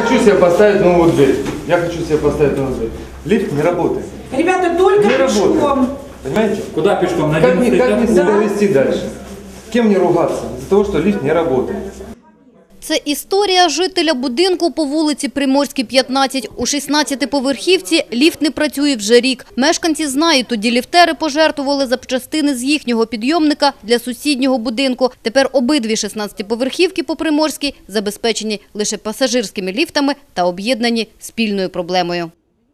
Хочу себе поставить новую дверь. Я хочу себе поставить новую дверь. Лифт не работает. Ребята, только Не работает. пешком. Понимаете? Куда пешком? На Как мне, как мне 11 себя вести дальше? С кем мне ругаться? Из-за того, что лифт не работает. Це історія жителя будинку по вулиці Приморській, 15. У 16-поверхівці ліфт не працює вже рік. Мешканці знають, тоді ліфтери пожертвували запчастини з їхнього підйомника для сусіднього будинку. Тепер обидві 16-поверхівки по Приморській забезпечені лише пасажирськими ліфтами та об'єднані спільною проблемою.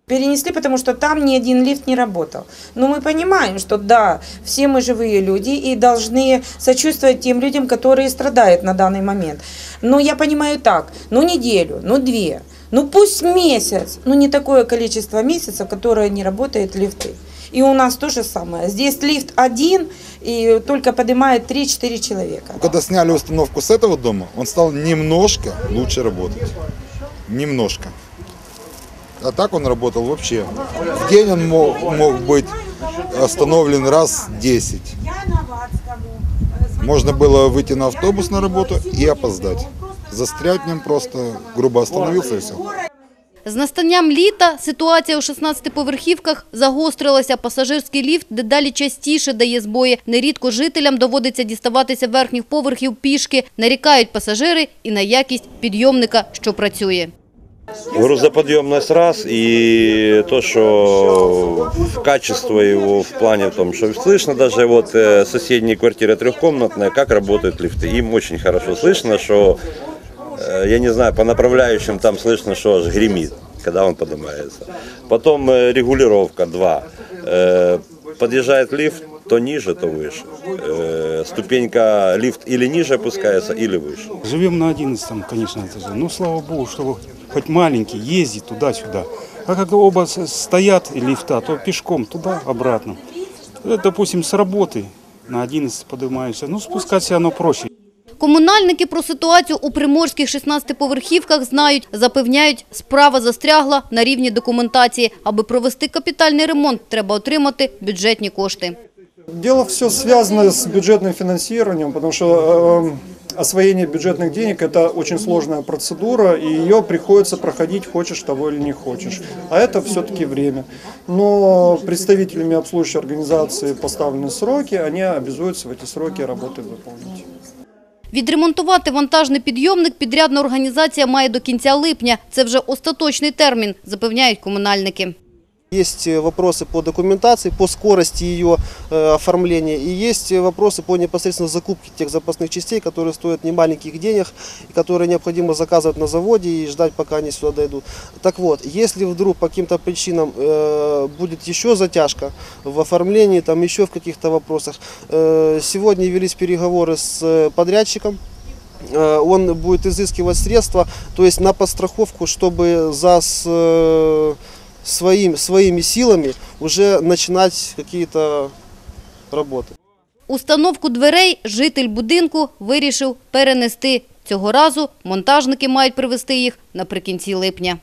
Перенесли, потому что там ни один лифт не работал. Но мы понимаем, что да, все мы живые люди и должны сочувствовать тем людям, которые страдают на данный момент. Но я понимаю так, ну неделю, ну две, ну пусть месяц, но не такое количество месяцев, которое не работает лифты. И у нас то же самое. Здесь лифт один и только поднимает 3-4 человека. Когда сняли установку с этого дома, он стал немножко лучше работать. Немножко. А так он работал вообще. В день он мог, мог быть остановлен раз 10. Можно было выйти на автобус на работу и опоздать. Застрять в нем просто грубо остановился и все. З настанням літа ситуація у 16-поверхівках загострилася. Пасажирський ліфт дедалі частіше дає збої. Нерідко жителям доводиться діставатися верхніх поверхів пішки. Нарікають пасажири і на якість підйомника, що працює. Грузоподъемность раз и то, что качество его в плане в том, что слышно даже вот э, соседние квартиры трехкомнатные, как работают лифты. Им очень хорошо слышно, что э, я не знаю, по направляющим там слышно, что аж гремит, когда он поднимается. Потом э, регулировка 2. Э, Подъезжает лифт, то ниже, то выше. Э, Ступенька лифт или ниже опускается, или выше. Живем на 11 конечно, этаже. Ну, слава богу, что хоть маленький ездит туда-сюда. А как оба с- стоят и лифта, то пешком туда-обратно. Э, Допустим, с работы на 11 поднимаешься. Ну, спускаться оно проще. Комунальники про ситуацію у приморських 16-поверхівках знають, запевняють, справа застрягла на рівні документації. Аби провести капітальний ремонт, треба отримати бюджетні кошти. Дело все связано с бюджетным финансированием, потому что э, освоение бюджетных денег это очень сложная процедура, и ее приходится проходить, хочешь того или не хочешь. А это все-таки время. Но представителями обслуживающей организации поставлены сроки, они обязуются в эти сроки работы выполнить. Відремонтувати вантажний підйомник підрядна організація має до кінця липня. Це вже остаточний термін, запевняють комунальники. Есть э, вопросы по документации, по скорости ее э, оформления. И есть э, вопросы по непосредственно закупке тех запасных частей, которые стоят немаленьких денег, которые необходимо заказывать на заводе и ждать, пока они сюда дойдут. Так вот, если вдруг по каким-то причинам будет еще затяжка в оформлении, там еще в каких-то вопросах, сегодня велись переговоры с подрядчиком, он будет изыскивать средства, то есть на подстраховку, чтобы за своим, своими силами уже начинать какие-то работы. Установку дверей житель будинку вирішив перенести. Цього разу монтажники мають привезти їх наприкінці липня.